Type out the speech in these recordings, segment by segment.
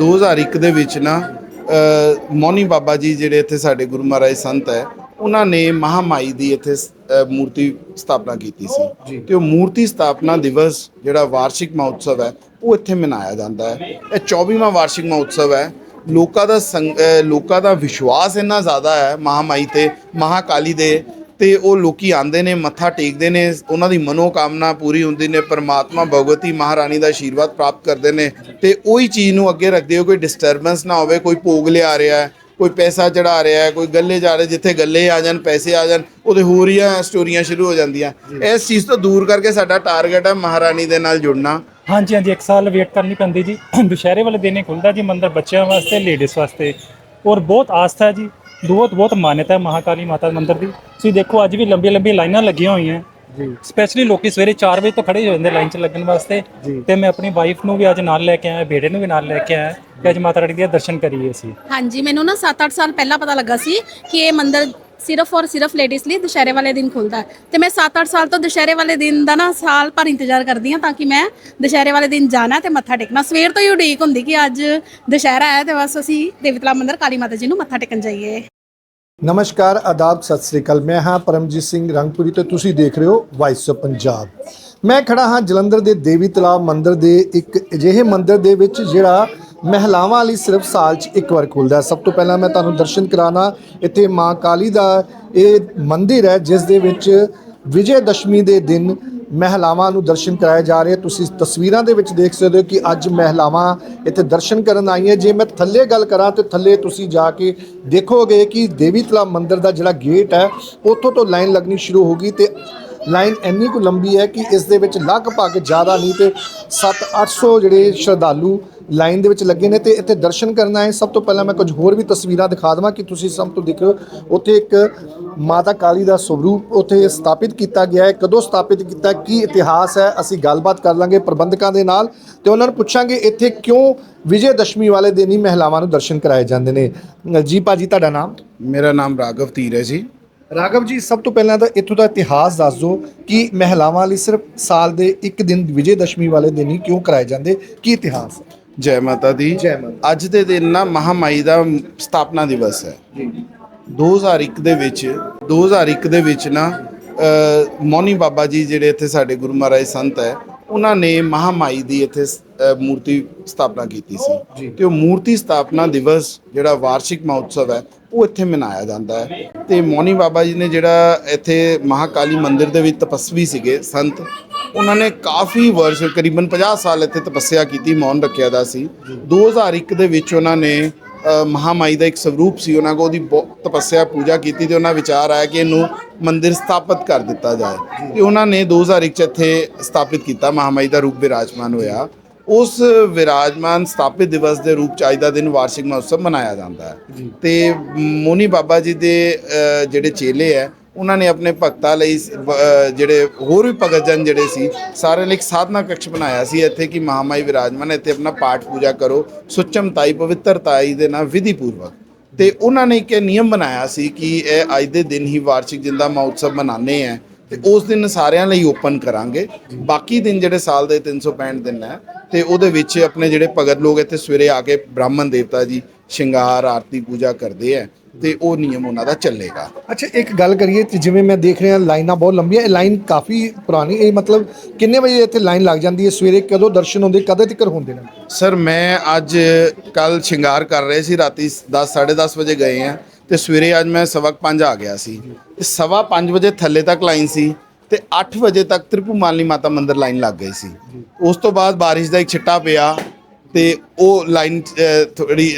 2001 ਦੇ ਵਿੱਚ ਨਾ ਮੌਨੀ ਬਾਬਾ ਜੀ ਜਿਹੜੇ ਇੱਥੇ ਸਾਡੇ ਗੁਰੂ ਮਹਾਰਾਜ ਸੰਤ ਹੈ ਉਹਨਾਂ ਨੇ ਮਹਾਮਾਈ ਦੀ ਇੱਥੇ ਮੂਰਤੀ ਸਥਾਪਨਾ ਕੀਤੀ ਸੀ। ਤੇ ਉਹ ਮੂਰਤੀ ਸਥਾਪਨਾ ਦਿਵਸ ਜਿਹੜਾ ਵਾਰਸ਼ਿਕ ਮਹੋਤਸਵ ਹੈ ਉਹ ਇੱਥੇ ਮਨਾਇਆ ਜਾਂਦਾ ਹੈ। ਇਹ 24ਵਾਂ ਵਾਰਸ਼ਿਕ ਮਹੋਤਸਵ ਹੈ। ਲੋਕਾਂ ਦਾ ਲੋਕਾਂ ਦਾ ਵਿਸ਼ਵਾਸ ਇੰਨਾ ਜ਼ਿਆਦਾ ਹੈ ਮਹਾਮਾਈ ਤੇ ਮਹਾਕਾਲੀ ਦੇ ਤੇ ਉਹ ਲੋਕੀ ਆਂਦੇ ਨੇ ਮੱਥਾ ਟੇਕਦੇ ਨੇ ਉਹਨਾਂ ਦੀ ਮਨੋਕਾਮਨਾ ਪੂਰੀ ਹੁੰਦੀ ਨੇ ਪਰਮਾਤਮਾ ਭਗਵਤੀ ਮਹਾਰਾਣੀ ਦਾ ਆਸ਼ੀਰਵਾਦ ਪ੍ਰਾਪਤ ਕਰਦੇ ਨੇ ਤੇ ਉਹੀ ਚੀਜ਼ ਨੂੰ ਅੱਗੇ ਰੱਖਦੇ ਹੋ ਕੋਈ ਡਿਸਟਰਬੈਂਸ ਨਾ ਹੋਵੇ ਕੋਈ ਭੋਗ ਲਿਆ ਰਿਹਾ ਹੈ ਕੋਈ ਪੈਸਾ ਚੜਾ ਰਿਹਾ ਹੈ ਕੋਈ ਗੱਲੇ ਜਾ ਰਿਹਾ ਜਿੱਥੇ ਗੱਲੇ ਆ ਜਾਣ ਪੈਸੇ ਆ ਜਾਣ ਉਹਦੇ ਹੋਰ ਹੀ ਸਟੋਰੀਆਂ ਸ਼ੁਰੂ ਹੋ ਜਾਂਦੀਆਂ। ਇਸ ਚੀਜ਼ ਤੋਂ ਦੂਰ ਕਰਕੇ ਸਾਡਾ ਟਾਰਗੇਟ ਹੈ ਮਹਾਰਾਣੀ ਦੇ ਨਾਲ ਜੁੜਨਾ। ਹਾਂਜੀ ਹਾਂਜੀ ਇੱਕ ਸਾਲ ਵੇਟ ਕਰਨੀ ਪੈਂਦੀ ਜੀ। ਦੁਸ਼ਹਿਰੇ ਵਾਲੇ ਦਿਨ ਖੁੱਲਦਾ ਜੀ ਮੰਦਿਰ ਬੱਚਿਆਂ ਵਾਸਤੇ ਲੇਡੀਜ਼ ਵਾਸਤੇ। ਔਰ ਬਹੁਤ ਆਸਥਾ ਜੀ। ਬਹੁਤ ਬਹੁਤ ਮਾਨਤਾ ਹੈ ਮਹਾਕਾਲੀ ਮਾਤਾ ਮੰਦਿਰ ਦੀ। ਤੁਸੀਂ ਦੇਖੋ ਅੱਜ ਵੀ ਲੰਬੀਆਂ ਲੰਬੀਆਂ ਲਾਈਨਾਂ ਲੱਗੀਆਂ ਹੋਈਆਂ। ਜੀ। ਸਪੈਸ਼ਲੀ ਲੋਕੀ ਸਵੇਰੇ 4 ਵਜੇ ਤੋਂ ਖੜੇ ਹੋ ਜਾਂਦੇ ਲਾਈਨ 'ਚ ਲੱਗਣ ਵਾਸਤੇ। ਤੇ ਮੈਂ ਆਪਣੀ ਵਾਈਫ ਨੂੰ ਵੀ ਅੱਜ ਨਾਲ ਲੈ ਕੇ ਆਇਆ ਬੇੜੇ ਨੂੰ ਵੀ ਨਾਲ ਲੈ ਕੇ ਆਇਆ ਕਿ ਅੱਜ ਮਾਤਾ ਰਾਣੀ ਦੇ ਦਰਸ਼ਨ ਕਰੀਏ ਅਸੀਂ। ਹਾਂਜੀ ਮੈਨੂੰ ਨਾ 7-8 ਸਾਲ ਪਹਿਲਾਂ ਪਤਾ ਲੱਗਾ ਸੀ ਕਿ ਇਹ ਮੰਦਿਰ ਸਿਰਫ ਔਰ ਸਿਰਫ ਲੇਡੀਜ਼ ਲਈ ਦੁਸ਼ਹਿਰੇ ਵਾਲੇ ਦਿਨ ਖੁੱਲਦਾ ਹੈ। ਤੇ ਮੈਂ 7-8 ਸਾਲ ਤੋਂ ਦੁਸ਼ਹਿਰੇ ਵਾਲੇ ਦਿਨ ਦਾ ਨਾ ਸਾਲ ਭਰ ਇੰਤਜ਼ਾਰ ਕਰਦੀ ਹਾਂ ਤਾਂ ਕਿ ਮੈਂ ਦੁਸ਼ਹਿਰੇ ਵਾਲੇ ਦਿਨ ਜਾਣਾ ਤੇ ਮੱਥਾ ਟੇਕਣਾ ਸਵੇਰ ਤੋਂ ਹੀ ਉਡੀਕ ਹੁੰਦੀ ਕਿ ਅੱਜ ਦੁਸ਼ਹਿਰਾ ਹੈ ਤੇ ਬਸ ਅਸੀਂ ਦੇਵਤਲਾ ਮੰਦਿਰ ਕਾਲੀ ਮਾਤਾ ਜੀ ਨੂੰ ਮੱਥਾ ਟੇਕਣ ਜਾਈਏ। ਨਮਸਕਾਰ, ਆਦਾਬ, ਸਤਿ ਸ੍ਰੀ ਅਕਾਲ। ਮੈਂ ਹਾਂ ਪਰਮਜੀਤ ਸਿੰਘ ਰੰਗਪੁਰੀ ਤੇ ਤੁਸੀਂ ਦੇਖ ਰਹੇ ਹੋ ਵਾਇਸ ਆਫ ਪੰਜਾਬ ਮੈਂ ਖੜਾ ਹਾਂ ਜਲੰਧਰ ਦੇ ਦੇਵੀ ਤਲਾਬ ਮੰਦਿਰ ਦੇ ਇੱਕ ਅਜਿਹੇ ਮੰਦਿਰ ਦੇ ਵਿੱਚ ਜਿਹੜਾ ਮਹਿਲਾਵਾਂ ਲਈ ਸਿਰਫ ਸਾਲ 'ਚ ਇੱਕ ਵਾਰ ਖੁੱਲਦਾ ਸਭ ਤੋਂ ਪਹਿਲਾਂ ਮੈਂ ਤੁਹਾਨੂੰ ਦਰਸ਼ਨ ਕਰਾਣਾ ਇੱਥੇ ਮਾਂ ਕਾਲੀ ਦਾ ਇਹ ਮੰਦਿਰ ਹੈ, ਜਿਸ ਦੇ ਵਿੱਚ ਵਿਜੇ ਦਸ਼ਮੀ ਦੇ ਦਿਨ ਮਹਿਲਾਵਾਂ ਨੂੰ ਦਰਸ਼ਨ ਕਰਾਏ ਜਾ ਰਹੇ ਤੁਸੀਂ ਤਸਵੀਰਾਂ ਦੇ ਵਿੱਚ ਦੇਖ ਸਕਦੇ ਹੋ ਕਿ ਅੱਜ ਮਹਿਲਾਵਾਂ ਇੱਥੇ ਦਰਸ਼ਨ ਕਰਨ ਆਈਆਂ। ਜੇ ਮੈਂ ਥੱਲੇ ਗੱਲ ਕਰਾਂ ਤੇ ਥੱਲੇ ਤੁਸੀਂ ਜਾ ਕੇ ਦੇਖੋਗੇ ਕਿ ਦੇਵੀ ਤਲਾ ਮੰਦਿਰ ਦਾ ਜਿਹੜਾ ਗੇਟ ਹੈ, ਉੱਥੋਂ ਤੋਂ ਲਾਈਨ ਲੱਗਣੀ ਸ਼ੁਰੂ ਹੋ ਗਈ ਤੇ ਲਾਈਨ ਇੰਨੀ ਕੁ ਲੰਬੀ ਹੈ ਕਿ ਇਸ ਦੇ ਵਿੱਚ ਲਗਭਗ ਜ਼ਿਆਦਾ ਨਹੀਂ ਤੇ 7-800 ਜਿਹੜੇ ਸ਼ਰਧਾਲੂ ਲਾਈਨ ਦੇ ਵਿੱਚ ਲੱਗੇ ਨੇ ਤੇ ਇੱਥੇ ਦਰਸ਼ਨ ਕਰਨਾ ਹੈ ਸਭ ਤੋਂ ਪਹਿਲਾਂ ਮੈਂ ਕੁਝ ਹੋਰ ਵੀ ਤਸਵੀਰਾਂ ਦਿਖਾ ਦੇਵਾਂ ਕਿ ਤੁਸੀਂ ਸਭ ਤੋਂ ਦੇਖੋ, ਉੱਥੇ ਇੱਕ ਮਾਤਾ ਕਾਲੀ ਦਾ ਸਰੂਪ ਉੱਥੇ ਸਥਾਪਿਤ ਕੀਤਾ ਗਿਆ ਹੈ। ਕਦੋਂ ਸਥਾਪਿਤ ਕੀਤਾ, ਕੀ ਇਤਿਹਾਸ ਹੈ, ਅਸੀਂ ਗੱਲਬਾਤ ਕਰ ਲਾਂਗੇ ਪ੍ਰਬੰਧਕਾਂ ਦੇ ਨਾਲ ਤੇ ਉਹਨਾਂ ਨੂੰ ਪੁੱਛਾਂਗੇ ਇੱਥੇ ਕਿਉਂ ਵਿਜੇ ਦਸ਼ਮੀ ਵਾਲੇ ਦਿਨ ਹੀ ਮਹਿਲਾਵਾਂ ਨੂੰ ਦਰਸ਼ਨ ਕਰਾਏ ਜਾਂਦੇ ਨੇ। ਜੀ ਭਾਜੀ, ਤੁਹਾਡਾ ਨਾਮ? ਮੇਰਾ ਨਾਮ ਰਾਘਵ ਧੀਰ ਹੈ ਜੀ। ਰਾਘਵ ਜੀ ਸਭ ਤੋਂ ਪਹਿਲਾਂ ਤਾਂ ਇੱਥੋਂ ਦਾ ਇਤਿਹਾਸ ਦੱਸ ਦਿਓ ਕਿ ਮਹਿਲਾਵਾਂ ਲਈ ਸਿਰਫ ਸਾਲ ਦੇ ਇੱਕ ਦਿਨ ਵਿਜੇ ਦਸ਼ਮੀ ਵਾਲੇ ਦਿਨ ਹੀ ਕਿਉਂ ਕਰਾਏ ਜਾਂਦੇ? ਕੀ ਇਤਿਹਾਸ ਹੈ? ਜੈ ਮਾਤਾ ਦੀ। ਜੈ ਮਾਤਾ। ਅੱਜ ਦੇ ਦਿਨ ਨਾ ਮਹਾਮਾਈ ਦਾ ਸਥਾਪਨਾ ਦਿਵਸ ਹੈ। ਜੀ 2001 ਦੇ ਵਿੱਚ 2001 ਦੇ ਵਿੱਚ ਨਾ ਅ, ਮੌਨੀ ਬਾਬਾ ਜੀ ਜਿਹੜੇ ਇੱਥੇ ਸਾਡੇ ਗੁਰੂ ਮਹਾਰਾਜ ਸੰਤ ਹੈ ਉਹਨਾਂ ਨੇ ਮਹਾਮਾਈ ਦੀ ਇੱਥੇ ਅ, ਮੂਰਤੀ ਸਥਾਪਨਾ ਕੀਤੀ ਸੀ। ਤੇ ਉਹ ਮੂਰਤੀ ਸਥਾਪਨਾ ਦਿਵਸ ਜਿਹੜਾ ਵਾਰਸ਼ਿਕ ਮਹੋਤਸਵ ਹੈ ਉਹ ਇੱਥੇ ਮਨਾਇਆ ਜਾਂਦਾ ਹੈ। ਤੇ ਮੌਨੀ ਬਾਬਾ ਜੀ ਨੇ ਜਿਹੜਾ ਇੱਥੇ ਮਹਾਕਾਲੀ ਮੰਦਿਰ ਦੇ ਵਿੱਚ ਤਪਸਵੀ ਸੀਗੇ ਸੰਤ ਉਹਨਾਂ ਨੇ ਕਾਫੀ ਵਰਸ਼ ਕਰੀਬਨ 50 ਸਾਲ ਇੱਥੇ ਤਪੱਸਿਆ ਕੀਤੀ ਮੌਨ ਰੱਖਿਆ ਦਾ ਸੀ। 2001 ਦੇ ਵਿੱਚ ਉਹਨਾਂ ਨੇ ਅ, ਮਹਾਮਾਈ ਦਾ ਇੱਕ ਸਰੂਪ ਸੀ ਉਹਨਾਂ ਕੋਲ ਉਹਦੀ ਬਹੁਤ ਤਪੱਸਿਆ ਪੂਜਾ ਕੀਤੀ ਤੇ ਉਹਨਾਂ ਵਿਚਾਰ ਆਇਆ ਕਿ ਇਹਨੂੰ ਮੰਦਿਰ ਸਥਾਪਿਤ ਕਰ ਦਿੱਤਾ ਜਾਏ। ਤੇ ਉਹਨਾਂ ਨੇ 2001 ਚ ਇੱਥੇ ਸਥਾਪਿਤ ਕੀਤਾ ਮਹਾਮਾਈ ਦਾ ਰੂਪ ਵਿਰਾਜਮਾਨ ਹੋਇਆ। ਉਸ ਵਿਰਾਜਮਾਨ ਸਥਾਪਿਤ ਦਿਵਸ ਦੇ ਰੂਪ ਚ ਅੱਜ ਦਾ ਦਿਨ ਵਾਰਸ਼ਿਕ ਮਹੋਤਸਵ ਮਨਾਇਆ ਜਾਂਦਾ ਹੈ। ਤੇ ਮੋਨੀ ਬਾਬਾ ਜੀ ਦੇ ਜਿਹੜੇ ਚੇਲੇ ਹੈ ਉਹਨਾਂ ਨੇ ਆਪਣੇ ਭਗਤਾਂ ਲਈ ਜਿਹੜੇ ਹੋਰ ਵੀ ਭਗਤ ਜਨ ਜਿਹੜੇ ਸੀ ਸਾਰਿਆਂ ਲਈ ਇੱਕ ਸਾਧਨਾ ਕਕਸ਼ ਬਣਾਇਆ ਸੀ ਇੱਥੇ ਕਿ ਮਹਾਮਾਈ ਵਿਰਾਜਮਾਨ ਇੱਥੇ ਆਪਣਾ ਪਾਠ ਪੂਜਾ ਕਰੋ ਸੁਚਮਤਾਈ ਪਵਿੱਤਰਤਾਈ ਦੇ ਨਾਲ ਵਿਧੀ ਪੂਰਵਕ। ਤੇ ਉਹਨਾਂ ਨੇ ਇੱਕ ਇਹ ਨਿਯਮ ਬਣਾਇਆ ਸੀ ਕਿ ਇਹ ਅੱਜ ਦੇ ਦਿਨ ਹੀ ਵਾਰਸ਼ਿਕ ਜਿੰਦਾ ਮਹੋਤਸਵ ਮਨਾਉਂਦੇ ਆ ਤੇ ਉਸ ਦਿਨ ਸਾਰਿਆਂ ਲਈ ਓਪਨ ਕਰਾਂਗੇ। ਬਾਕੀ ਦਿਨ ਜਿਹੜੇ ਸਾਲ ਦੇ 365 ਦਿਨ ਹੈ ਤੇ ਉਹਦੇ ਵਿੱਚ ਆਪਣੇ ਜਿਹੜੇ ਭਗਤ ਲੋਕ ਇੱਥੇ ਸਵੇਰੇ ਆ ਕੇ ਬ੍ਰਾਹਮਣ ਦੇਵਤਾ ਜੀ ਸ਼ਿੰਗਾਰ, ਆਰਤੀ, ਪੂਜਾ ਕਰਦੇ ਆ। ਤੇ ਉਹ ਨਿਯਮ ਉਹਨਾਂ ਦਾ ਚੱਲੇਗਾ। ਅੱਛਾ ਇੱਕ ਗੱਲ ਕਰੀਏ ਤੇ ਜਿਵੇਂ ਮੈਂ ਦੇਖ ਰਿਹਾ ਲਾਈਨਾਂ ਬਹੁਤ ਲੰਬੀਆਂ ਇਹ ਲਾਈਨ ਕਾਫੀ ਪੁਰਾਣੀ ਇਹ ਮਤਲਬ ਕਿੰਨੇ ਵਜੇ ਇੱਥੇ ਲਾਈਨ ਲੱਗ ਜਾਂਦੀ ਹੈ? ਸਵੇਰੇ ਕਦੋਂ ਦਰਸ਼ਨ ਹੁੰਦੇ ਕਦੇ ਤੱਕ ਹੁੰਦੇ ਨੇ? ਸਰ ਮੈਂ ਅੱਜ ਕੱਲ ਸ਼ਿੰਗਾਰ ਕਰ ਰਹੇ ਸੀ ਰਾਤੀ 10 10:30 ਵਜੇ ਗਏ ਆ ਤੇ ਸਵੇਰੇ ਅੱਜ ਮੈਂ ਸਵਕ 5 ਆ ਗਿਆ ਸੀ। ਤੇ ਸਵਾ 5 ਵਜੇ ਥੱਲੇ ਤੱਕ ਲਾਈਨ ਸੀ ਤੇ 8 ਵਜੇ ਤੱਕ ਤ੍ਰਿਪੁਮਾਲਨੀ ਮਾਤਾ ਮੰਦਿਰ ਲਾਈਨ ਲੱਗ ਗਈ ਸੀ। ਉਸ ਤੋਂ ਬਾਅਦ ਬਾਰਿਸ਼ ਦਾ ਇੱਕ ਛਿੱਟਾ ਪਿਆ ਤੇ ਉਹ ਲਾਈਨ ਥੋੜੀ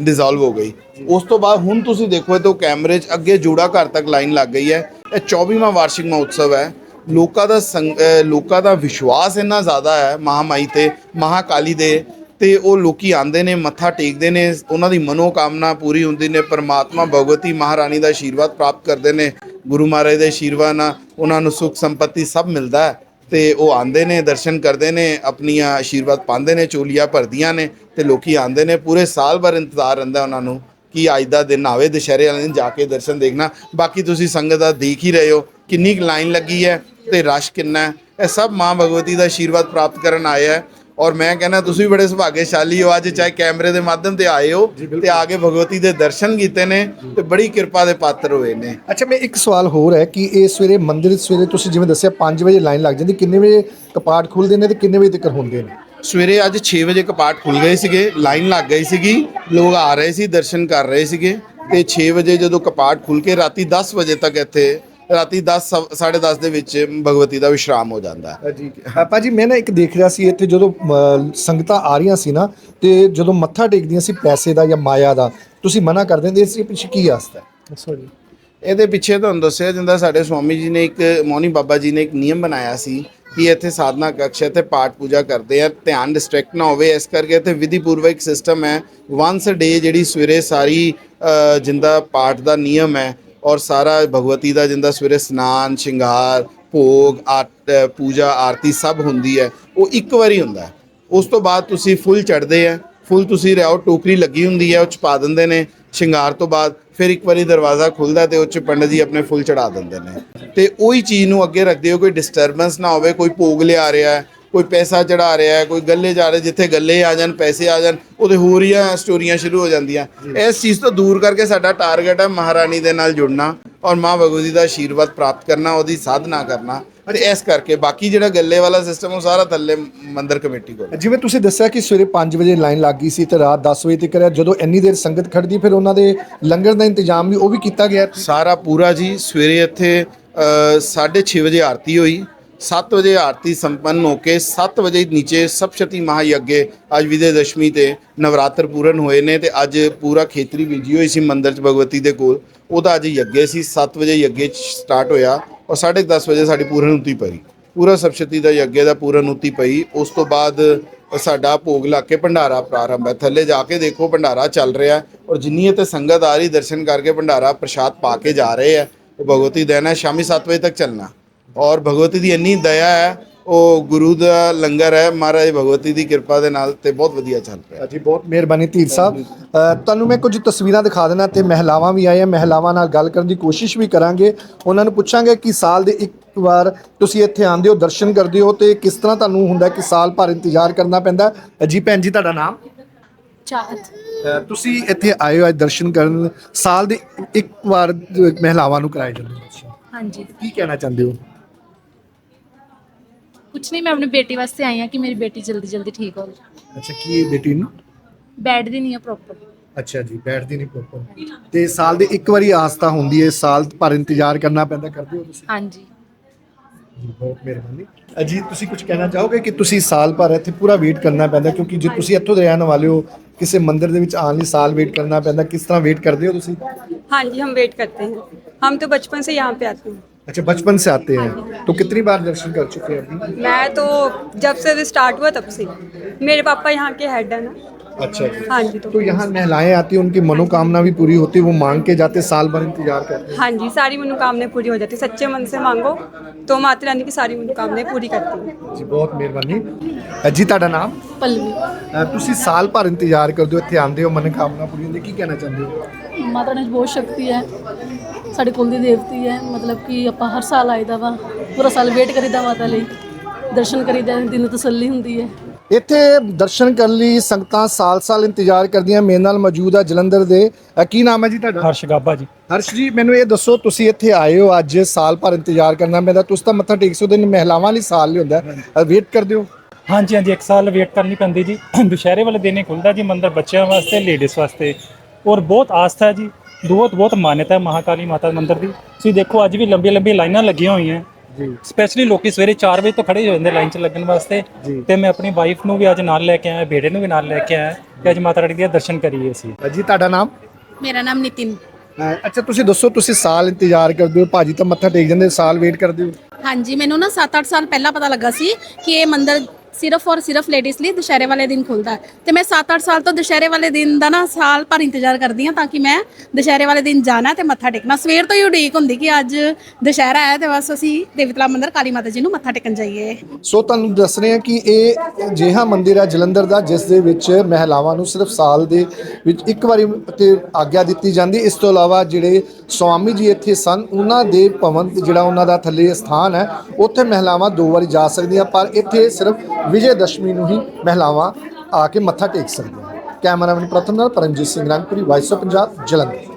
ਡਿਸੋਲਵ ਹੋ ਗਈ। ਉਸ ਤੋਂ ਬਾਅਦ ਹੁਣ ਤੁਸੀਂ ਦੇਖੋ ਤਾਂ ਕੈਮਰੇ 'ਚ ਅੱਗੇ ਜੋੜਾ ਘਰ ਤੱਕ ਲਾਈਨ ਲੱਗ ਗਈ ਹੈ। ਇਹ 24ਵਾਂ ਵਾਰਸ਼ਿਕ ਮਹੋਤਸਵ ਹੈ। ਲੋਕਾਂ ਦਾ ਸੰਗ- ਲੋਕਾਂ ਦਾ ਵਿਸ਼ਵਾਸ ਇੰਨਾ ਜ਼ਿਆਦਾ ਹੈ ਮਹਾਮਾਈ ਤੇ, ਮਹਾਕਾਲੀ ਦੇ, ਤੇ ਉਹ ਲੋਕੀ ਆਂਦੇ ਨੇ, ਮੱਥਾ ਟੇਕਦੇ ਨੇ, ਉਹਨਾਂ ਦੀ ਮਨੋਕਾਮਨਾ ਪੂਰੀ ਹੁੰਦੀ ਨੇ, ਪਰਮਾਤਮਾ ਭਗਵਤੀ ਮਹਾਰਾਣੀ ਦਾ ਆਸ਼ੀਰਵਾਦ ਪ੍ਰਾਪਤ ਕਰਦੇ ਨੇ, ਗੁਰੂ ਮਹਾਰਾਜ ਦੇ ਆਸ਼ੀਰਵਾਦ ਨਾਲ ਉਹਨਾਂ ਨੂੰ ਸੁਖ ਸੰਪਤੀ ਸਭ ਮਿਲਦਾ ਹੈ। ਤੇ ਉਹ ਆਂਦੇ ਨੇ, ਦਰਸ਼ਨ ਕਰਦੇ ਨੇ, ਆਪਣੀਆਂ ਆਸ਼ੀਰਵਾਦ ਪਾਉਂਦੇ ਨੇ, ਚੋਲੀਆਂ ਭਰਦੀਆਂ ਨੇ ਤੇ ਲੋਕੀ ਆਂਦੇ ਨੇ। ਪੂਰੇ ਸਾਲ ਭਰ ਇੰਤਜ਼ਾਰ ਰਹਿੰਦਾ ਉਹਨਾਂ ਨੂੰ ਕਿ ਅੱਜ ਦਾ ਦਿਨ ਆਵੇ, ਦੁਸ਼ਹਿਰੇ ਵਾਲੇ ਦਿਨ ਜਾ ਕੇ ਦਰਸ਼ਨ ਦੇਖਣਾ। ਬਾਕੀ ਤੁਸੀਂ ਸੰਗਤ ਦਾ ਦੇਖ ਹੀ ਰਹੇ ਹੋ, ਕਿੰਨੀ ਲਾਈਨ ਲੱਗੀ ਹੈ ਤੇ ਰਸ਼ ਕਿੰਨਾ ਹੈ। ਇਹ ਸਭ ਮਾਂ ਭਗਵਤੀ ਦਾ ਆਸ਼ੀਰਵਾਦ ਪ੍ਰਾਪਤ ਕਰਨ ਆਇਆ ਹੈ। ਔਰ ਮੈਂ ਕਹਿੰਦਾ ਤੁਸੀਂ ਵੀ ਬੜੇ ਸੁਭਾਗਿਆਸ਼ਾਲੀ ਹੋ ਅੱਜ ਚਾਹੇ ਕੈਮਰੇ ਦੇ ਮਾਧਿਅਮ ਤੇ ਆਏ ਹੋ ਤੇ ਆ ਕੇ ਭਗਵਤੀ ਦੇ ਦਰਸ਼ਨ ਕੀਤੇ ਨੇ ਤੇ ਬੜੀ ਕਿਰਪਾ ਦੇ ਪਾਤਰ ਹੋਏ ਨੇ। ਅੱਛਾ ਮੈਂ ਇੱਕ ਸਵਾਲ ਹੋਰ ਹੈ ਕਿ ਇਹ ਸਵੇਰੇ ਮੰਦਿਰ ਸਵੇਰੇ ਤੁਸੀਂ ਜਿਵੇਂ ਦੱਸਿਆ 5 ਵਜੇ ਲਾਈਨ ਲੱਗ ਜਾਂਦੀ ਕਿੰਨੇ ਵਜੇ ਕਪਾਟ ਖੁੱਲਦੇ ਨੇ ਤੇ ਕਿੰਨੇ ਵਜੇ ਤੱਕ ਹੁੰਦੇ ਨੇ? ਸਵੇਰੇ ਅੱਜ 6 ਵਜੇ ਕਪਾਟ ਖੁੱਲ ਗਏ ਸੀਗੇ ਲਾਈਨ ਲੱਗ ਗਈ ਸੀਗੀ ਲੋਕ ਆ ਰਹੇ ਸੀ ਦਰਸ਼ਨ ਕਰ ਰਹੇ ਸੀਗੇ ਤੇ 6 ਵਜੇ ਜਦੋਂ ਕਪਾਟ ਖੁੱਲ ਕੇ ਰਾਤੀ 10 ਵਜੇ ਤੱਕ ਇੱਥੇ ਰਾਤੀ 10 10:30 ਦੇ ਵਿੱਚ ਭਗਵਤੀ ਦਾ ਵਿਸ਼ਰਾਮ ਹੋ ਜਾਂਦਾ ਹੈ। ਜੀ ਆਪਾ ਜੀ ਮੈਂ ਨਾ ਇੱਕ ਦੇਖ ਰਿਹਾ ਸੀ ਇੱਥੇ ਜਦੋਂ ਸੰਗਤਾਂ ਆ ਰਹੀਆਂ ਸੀ ਨਾ ਤੇ ਜਦੋਂ ਮੱਥਾ ਟੇਕਦੀਆਂ ਸੀ ਪੈਸੇ ਦਾ ਜਾਂ ਮਾਇਆ ਦਾ ਤੁਸੀਂ ਮਨਾ ਕਰ ਦਿੰਦੇ ਇਸ ਪਿੱਛੇ ਕੀ ਆਸਤਾ ਹੈ? ਜੀ ਇਹਦੇ ਪਿੱਛੇ ਤੁਹਾਨੂੰ ਦੱਸਿਆ ਜਿੰਦਾ ਸਾਡੇ ਸਵਾਮੀ ਜੀ ਨੇ ਇੱਕ ਮੌਨੀ ਬਾਬਾ ਜੀ ਨੇ ਇੱਕ ਨਿਯਮ ਬਣਾਇਆ ਸੀ ਕਿ ਇੱਥੇ ਸਾਧਨਾ ਕਕਸ਼ ਹੈ ਤੇ ਪਾਠ ਪੂਜਾ ਕਰਦੇ ਆ ਧਿਆਨ ਡਿਸਟਰੈਕਟ ਨਾ ਹੋਵੇ ਇਸ ਕਰਕੇ ਇੱਥੇ ਵਿਧੀ ਪੂਰਵਕ ਸਿਸਟਮ ਹੈ। ਵਾਂਸ ਡੇ ਜਿਹੜੀ ਸਵੇਰੇ ਸਾਰੀ ਜਿੰਦਾ ਪਾਠ ਦਾ ਨਿਯਮ ਹੈ ਔਰ ਸਾਰਾ ਭਗਵਤੀ ਦਾ ਜਿੰਦਾ ਸਵੇਰੇ ਸਨਾਨ, ਸ਼ਿੰਗਾਰ, ਭੋਗ ਆਟ- ਪੂਜਾ, ਆਰਤੀ ਸਭ ਹੁੰਦੀ ਹੈ। ਉਹ ਇੱਕ ਵਾਰੀ ਹੁੰਦਾ ਉਸ ਤੋਂ ਬਾਅਦ ਤੁਸੀਂ ਫੁੱਲ ਚੜਦੇ ਆ ਫੁੱਲ ਤੁਸੀਂ ਲਿਆਓ ਟੋਕਰੀ ਲੱਗੀ ਹੁੰਦੀ ਹੈ, ਉਹ ਚ ਪਾ ਦਿੰਦੇ ਨੇ। ਸ਼ਿੰਗਾਰ ਤੋਂ ਬਾਅਦ ਫਿਰ ਇੱਕ ਵਾਰੀ ਦਰਵਾਜ਼ਾ ਖੁੱਲਦਾ ਤੇ ਉਹ ਚ ਪੰਡਤ ਜੀ ਆਪਣੇ ਫੁੱਲ ਚੜਾ ਦਿੰਦੇ ਨੇ। ਤੇ ਉਹੀ ਚੀਜ਼ ਨੂੰ ਅੱਗੇ ਰੱਖਦੇ ਹੋ ਕੋਈ ਡਿਸਟਰਬੈਂਸ ਨਾ ਹੋਵੇ, ਕੋਈ ਭੋਗ ਲਿਆ ਰਿਹਾ ਹੈ। ਕੋਈ ਪੈਸਾ ਚੜਾ ਰਿਹਾ ਹੈ ਕੋਈ ਗੱਲੇ ਜਾ ਰਿਹਾ ਜਿੱਥੇ ਗੱਲੇ ਆ ਜਾਣ ਪੈਸੇ ਆ ਜਾਣ ਉਹਦੇ ਹੋਰ ਹੀ ਸਟੋਰੀਆਂ ਸ਼ੁਰੂ ਹੋ ਜਾਂਦੀਆਂ। ਇਸ ਚੀਜ਼ ਤੋਂ ਦੂਰ ਕਰਕੇ ਸਾਡਾ ਟਾਰਗੇਟ ਹੈ ਮਹਾਰਾਣੀ ਦੇ ਨਾਲ ਜੁੜਨਾ ਔਰ ਮਾਂ ਭਗਵਤੀ ਦਾ ਆਸ਼ੀਰਵਾਦ ਪ੍ਰਾਪਤ ਕਰਨਾ ਉਹਦੀ ਸਾਧਨਾ ਕਰਨਾ। ਤੇ ਇਸ ਕਰਕੇ ਬਾਕੀ ਜਿਹੜਾ ਗੱਲੇ ਵਾਲਾ ਸਿਸਟਮ ਉਹ ਸਾਰਾ ਥੱਲੇ ਮੰਦਰ ਕਮੇਟੀ ਕੋਲ। ਜਿਵੇਂ ਤੁਸੀਂ ਦੱਸਿਆ ਕਿ ਸਵੇਰੇ 5 ਵਜੇ ਲਾਈਨ ਲੱਗ ਗਈ ਸੀ ਤੇ ਰਾਤ 10 ਵਜੇ ਤੱਕ ਰਿਹਾ ਜਦੋਂ ਇੰਨੀ ਦੇਰ ਸੰਗਤ ਖੜਦੀ ਫਿਰ ਉਹਨਾਂ ਦੇ ਲੰਗਰ ਦਾ ਇੰਤਜ਼ਾਮ ਵੀ ਉਹ ਵੀ ਕੀਤਾ ਗਿਆ? ਸਾਰਾ ਪੂਰਾ ਜੀ ਸਵੇਰੇ ਇੱਥੇ 6:30 ਵਜੇ ਆਰਤੀ ਹੋਈ। 7 ਵਜੇ ਆਰਤੀ ਸੰਪੰਨ ਹੋ ਕੇ 7 ਵਜੇ ਨੀਚੇ ਸਪਸ਼ਤੀ ਮਹਾਯੱਗੇ ਅੱਜ ਵਿਜੇ ਦਸ਼ਮੀ ਤੇ ਨਵਰਾਤਰ ਪੂਰਨ ਹੋਏ ਨੇ ਤੇ ਅੱਜ ਪੂਰਾ ਖੇਤਰੀ ਬੀਜੀ ਹੋਈ ਸੀ ਮੰਦਿਰ ਚ ਭਗਵਤੀ ਦੇ ਕੋਲ। ਉਹਦਾ ਅੱਜ ਯੱਗੇ ਸੀ 7 ਵਜੇ ਯੱਗੇ ਸਟਾਰਟ ਹੋਇਆ ਔਰ 10:30 ਵਜੇ ਸਾਡੀ ਪੂਰਨ ਉਤੀ ਪਈ। ਪੂਰਾ ਸਪਸ਼ਤੀ ਦਾ ਯੱਗੇ ਦਾ ਪੂਰਨ ਉਤੀ ਪਈ। ਉਸ ਤੋਂ ਬਾਅਦ ਸਾਡਾ ਭੋਗ ਲਾ ਕੇ ਭੰਡਾਰਾ ਪ੍ਰਾਰੰਭ ਹੈ। ਥੱਲੇ ਜਾ ਕੇ ਦੇਖੋ ਭੰਡਾਰਾ ਚੱਲ ਰਿਹਾ ਔਰ ਜਿੰਨੀ ਇੱਥੇ ਸੰਗਤ ਆ ਰਹੀ, ਦਰਸ਼ਨ ਕਰਕੇ ਭੰਡਾਰਾ ਪ੍ਰਸ਼ਾਦ ਪਾ ਕੇ ਜਾ ਰਹੇ ਹੈ। ਉਹ ਭਗਵਤੀ ਦੇਣਾ ਸ਼ਾਮੀ 7 ਵਜੇ ਤੱਕ ਚੱਲਣਾ। ਔਰ ਭਗਵਤੀ ਦੀ ਇੰਨੀ ਦਇਆ ਹੈ ਉਹ ਗੁਰੂ ਦਾ ਲੰਗਰ ਹੈ ਮਹਾਰਾਜ ਭਗਵਤੀ ਦੀ ਕਿਰਪਾ ਦੇ ਨਾਲ ਤੇ ਬਹੁਤ ਵਧੀਆ ਚੱਲ ਰਿਹਾ ਜੀ ਬਹੁਤ ਮਿਹਰਬਾਨੀ ਧੀਰ ਸਾਹਿਬ। ਤੁਹਾਨੂੰ ਮੈਂ ਕੁਝ ਤਸਵੀਰਾਂ ਦਿਖਾ ਦੇਣਾ ਤੇ ਮਹਿਲਾਵਾਂ ਵੀ ਆਏ ਆ ਮਹਿਲਾਵਾਂ ਨਾਲ ਗੱਲ ਕਰਨ ਦੀ ਕੋਸ਼ਿਸ਼ ਵੀ ਕਰਾਂਗੇ। ਉਹਨਾਂ ਨੂੰ ਪੁੱਛਾਂਗੇ ਕਿ ਸਾਲ ਦੇ ਇੱਕ ਵਾਰ ਤੁਸੀਂ ਇੱਥੇ ਆਉਂਦੇ ਹੋ ਦਰਸ਼ਨ ਕਰਦੇ ਹੋ ਤੇ ਕਿਸ ਤਰ੍ਹਾਂ ਤੁਹਾਨੂੰ ਹੁੰਦਾ ਕਿ ਸਾਲ ਭਰ ਇੰਤਜ਼ਾਰ ਕਰਨਾ ਪੈਂਦਾ? ਜੀ ਭੈਣ ਜੀ ਤੁਹਾਡਾ ਨਾਮ? ਚਾਹਤ। ਤੁਸੀਂ ਇੱਥੇ ਆਏ ਹੋ ਅੱਜ ਦਰਸ਼ਨ ਕਰਨ। ਸਾਲ ਦੇ ਇੱਕ ਵਾਰ ਮਹਿਲਾਵਾਂ ਨੂੰ ਕਰਾਏ ਜਾਂਦੇ ਹਾਂਜੀ। ਕੀ ਕਹਿਣਾ ਚਾਹੁੰਦੇ ਹੋ? ਕੁਛ ਨਹੀਂ ਮੈਂ ਆਪਣੀ ਬੇਟੀ ਵਾਸਤੇ ਆਈ ਹਾਂ ਕਿ ਮੇਰੀ ਬੇਟੀ ਜਲਦੀ ਜਲਦੀ ਠੀਕ ਹੋ ਜਾਏ ਅੱਛਾ ਕੀ ਇਹ ਬੇਟੀ ਨੂੰ ਬੈਠਦੀ ਨਹੀਂ ਹੈ ਪ੍ਰੋਪਰ ਅੱਛਾ ਜੀ ਬੈਠਦੀ ਨਹੀਂ ਪ੍ਰੋਪਰ ਤੇ ਸਾਲ ਦੇ ਇੱਕ ਵਾਰੀ ਆਸਤਾ ਹੁੰਦੀ ਹੈ ਸਾਲ ਭਰ ਇੰਤਜ਼ਾਰ ਕਰਨਾ ਪੈਂਦਾ ਕਰਦੇ ਹੋ ਤੁਸੀਂ ਹਾਂਜੀ ਜੀ, ਬਹੁਤ ਮਿਹਰਬਾਨੀ ਅਜੀ ਤੁਸੀਂ ਕੁਝ ਕਹਿਣਾ ਚਾਹੋਗੇ ਕਿ ਤੁਸੀਂ ਸਾਲ ਭਰ ਇੱਥੇ ਪੂਰਾ ਵੇਟ ਕਰਨਾ ਪੈਂਦਾ ਕਿਉਂਕਿ ਜੇ ਤੁਸੀਂ ਇੱਥੋਂ ਦੇ ਰਹਿਣ ਵਾਲੇ ਹੋ ਕਿਸੇ ਮੰਦਿਰ ਦੇ ਵਿੱਚ ਆਉਣ ਲਈ ਸਾਲ ਵੇਟ ਕਰਨਾ ਪੈਂਦਾ ਕਿਸ ਤਰ੍ਹਾਂ ਵੇਟ ਕਰਦੇ ਹੋ ਤੁਸੀਂ हाँ जी हम वेट करते हैं हम तो बचपन से यहाँ पे आते हैं अच्छा बचपन से आते हैं तो कितनी बार दर्शन कर चुके हैं अभी मैं तो जब से स्टार्ट हुआ तब से मेरे पापा यहाँ के हेड है ना अच्छा जी हाँ जी तो तो यहाँ महिलाएं आती हैं उनकी मनोकामना भी पूरी होती है वो मांग के जाते साल भर इंतजार करते हाँ जी सारी मनोकामनाएं पूरी हो जाती सच्चे मन से मांगो तो माता रानी की सारी मनोकामनाएं पूरी करती हैं हैं जी बहुत ਮਿਹਰਬਾਨੀ ਜੀ ਤੁਹਾਡਾ ਨਾਮ ਪੱਲਵੀ ਅ, ਤੁਸੀਂ ਸਾਲ ਭਰ ਇੰਤਜ਼ਾਰ ਕਰਦੇ ਹੋ ਇੱਥੇ ਆਉਂਦੇ ਹੋ ਮਨੋਕਾਮਨਾ ਪੂਰੀ ਹੁੰਦੀ ਕੀ ਕਹਿਣਾ ਚਾਹੁੰਦੇ ਹੋ ਮਾਤਾ ਰਾਣੀ 'ਚ ਬਹੁਤ ਸ਼ਕਤੀ ਹੈ ਸਾਡੇ ਕੁਲ ਦੀ ਦੇਵਤੀ ਹੈ ਮਤਲਬ ਕਿ ਆਪਾਂ ਹਰ ਸਾਲ ਆਈਦਾ ਵਾ ਪੂਰਾ ਸਾਲ ਵੇਟ ਕਰੀਦਾ ਮਾਤਾ ਲਈ ਦਰਸ਼ਨ ਕਰੀਦਾ ਦਿਲ ਨੂੰ ਤਸੱਲੀ ਹੁੰਦੀ ਹੈ। ਇੱਥੇ ਦਰਸ਼ਨ ਕਰਨ ਲਈ ਸੰਗਤਾਂ ਸਾਲ-ਸਾਲ ਇੰਤਜ਼ਾਰ ਕਰਦੀਆਂ ਮੇਰੇ ਨਾਲ ਮੌਜੂਦ ਆ ਜਲੰਧਰ ਦੇ। ਅ, ਕੀ ਨਾਮ ਹੈ ਜੀ ਤੁਹਾਡਾ? ਹਰਸ਼ ਗਾਬਾ ਜੀ। ਹਰਸ਼ ਜੀ ਮੈਨੂੰ ਇਹ ਦੱਸੋ ਤੁਸੀਂ ਇੱਥੇ ਆਏ ਹੋ ਅੱਜ ਸਾਲ ਭਰ ਇੰਤਜ਼ਾਰ ਕਰਨਾ ਪੈਂਦਾ ਤੁਸੀਂ ਤਾਂ ਮੱਥਾ ਟੇਕ ਸਕਦੇ ਹੋ ਮਹਿਲਾਵਾਂ ਲਈ ਸਾਲ ਲਈ ਹੁੰਦਾ। ਵੇਟ ਕਰਦੇ ਹੋ? ਹਾਂਜੀ ਹਾਂਜੀ ਇੱਕ ਸਾਲ ਵੇਟ ਕਰਨੀ ਪੈਂਦੀ ਜੀ। ਦੁਸ਼ਹਿਰੇ ਵਾਲੇ ਦਿਨ ਹੀ ਖੁੱਲਦਾ ਜੀ ਮੰਦਿਰ ਬੱਚਿਆਂ ਵਾਸਤੇ ਲੇਡੀਜ਼ ਵਾਸਤੇ। ਔਰ ਬਹੁਤ ਆਸਥਾ ਹੈ ਜੀ ਬਹੁਤ ਬਹੁਤ ਮਾਨਤਾ ਹੈ ਮਹਾਕਾਲੀ ਮਾਤਾ ਮੰਦਿਰ ਦੀ। ਤੁਸੀਂ ਦੇਖੋ ਅੱਜ ਵੀ ਲੰਬੀਆਂ ਲੰਬੀਆਂ ਲਾਈਨਾਂ ਲੱਗੀਆਂ ਹੋਈਆਂ। ਜੀ। ਸਪੈਸ਼ਲੀ ਲੋਕੀ ਸਵੇਰੇ 4 ਵਜੇ ਤੋਂ ਖੜੇ ਹੋ ਜਾਂਦੇ ਲਾਈਨ 'ਚ ਲੱਗਣ ਵਾਸਤੇ। ਤੇ ਮੈਂ ਆਪਣੀ ਵਾਈਫ ਨੂੰ ਵੀ ਅੱਜ ਨਾਲ ਲੈ ਕੇ ਆਇਆ ਬੇਟੇ ਨੂੰ ਵੀ ਨਾਲ ਲੈ ਕੇ ਆਇਆ ਤੇ ਅੱਜ ਮਾਤਾ ਰਾਣੀ ਦੇ ਦਰਸ਼ਨ ਕਰੀਏ ਅਸੀਂ। ਜੀ ਤੁਹਾਡਾ ਨਾਮ? ਮੇਰਾ ਨਾਮ ਨਿਤਿਨ। ਅੱਛਾ ਤੁਸੀਂ ਦੱਸੋ ਤੁਸੀਂ ਸਾਲ ਇੰਤਜ਼ਾਰ ਕਰਦੇ ਹੋ ਭਾਜੀ ਤਾਂ ਮੱਥਾ ਟੇਕ ਜਾਂਦੇ ਸਾਲ ਵੇਟ ਕਰਦੇ ਹੋ। ਹਾਂਜੀ ਮੈਨੂੰ ਨਾ 7-8 ਸਾਲ ਪਹਿਲਾਂ ਪਤਾ ਲੱਗਾ ਸੀ ਕਿ ਇਹ ਮੰਦਿਰ ਸਿਰਫ ਔਰ ਸਿਰਫ ਲੇਡੀਜ਼ ਲਈ ਦੁਸ਼ਹਿਰੇ ਵਾਲੇ ਦਿਨ ਖੁੱਲਦਾ ਹੈ। ਤੇ ਮੈਂ 7-8 ਸਾਲ ਤੋਂ ਦੁਸ਼ਹਿਰੇ ਵਾਲੇ ਦਿਨ ਦਾ ਨਾ ਸਾਲ ਭਰ ਇੰਤਜ਼ਾਰ ਕਰਦੀ ਹਾਂ ਤਾਂ ਕਿ ਮੈਂ ਦੁਸ਼ਹਿਰੇ ਵਾਲੇ ਦਿਨ ਜਾਣਾ ਤੇ ਮੱਥਾ ਟੇਕਣਾ ਸਵੇਰ ਤੋਂ ਹੀ ਉਡੀਕ ਹੁੰਦੀ ਕਿ ਅੱਜ ਦੁਸ਼ਹਿਰਾ ਹੈ ਤੇ ਬਸ ਅਸੀਂ ਦੇਵਤਲਾ ਮੰਦਿਰ ਕਾਲੀ ਮਾਤਾ ਜੀ ਨੂੰ ਮੱਥਾ ਟੇਕਣ ਜਾਈਏ। ਸੋ ਤੁਹਾਨੂੰ ਦੱਸ ਰਹੇ ਹਾਂ ਕਿ ਇਹ ਅਜਿਹਾ ਮੰਦਿਰ ਹੈ ਜਲੰਧਰ ਦਾ, ਜਿਸ ਦੇ ਵਿੱਚ ਮਹਿਲਾਵਾਂ ਨੂੰ ਸਿਰਫ ਸਾਲ ਦੇ ਵਿੱਚ ਇੱਕ ਵਾਰੀ ਤੇ ਆਗਿਆ ਦਿੱਤੀ ਜਾਂਦੀ। ਇਸ ਤੋਂ ਇਲਾਵਾ ਜਿਹੜੇ ਸਵਾਮੀ ਜੀ ਇੱਥੇ ਸਨ, ਉਹਨਾਂ ਦੇ ਭਵਨ ਜਿਹੜਾ ਉਹਨਾਂ ਦਾ ਥੱਲੇ ਸਥਾਨ ਹੈ, ਉੱਥੇ ਮਹਿਲਾਵਾਂ ਦੋ ਵਾਰੀ ਜਾ ਸਕਦੀਆਂ, ਪਰ ਇੱਥੇ ਸਿਰਫ ਵਿਜੇ ਦਸ਼ਮੀ ਨੂੰ ਹੀ ਮਹਿਲਾਵਾਂ ਆ ਕੇ ਮੱਥਾ ਟੇਕ ਸਕਦੀਆਂ ਕੈਮਰਾਮੈਨ ਪ੍ਰਥਮ ਨਾਲ ਪਰਮਜੀਤ ਸਿੰਘ, ਰੰਗਪੁਰੀ ਵਾਇਸ ਆਫ ਪੰਜਾਬ ਜਲੰਧਰ।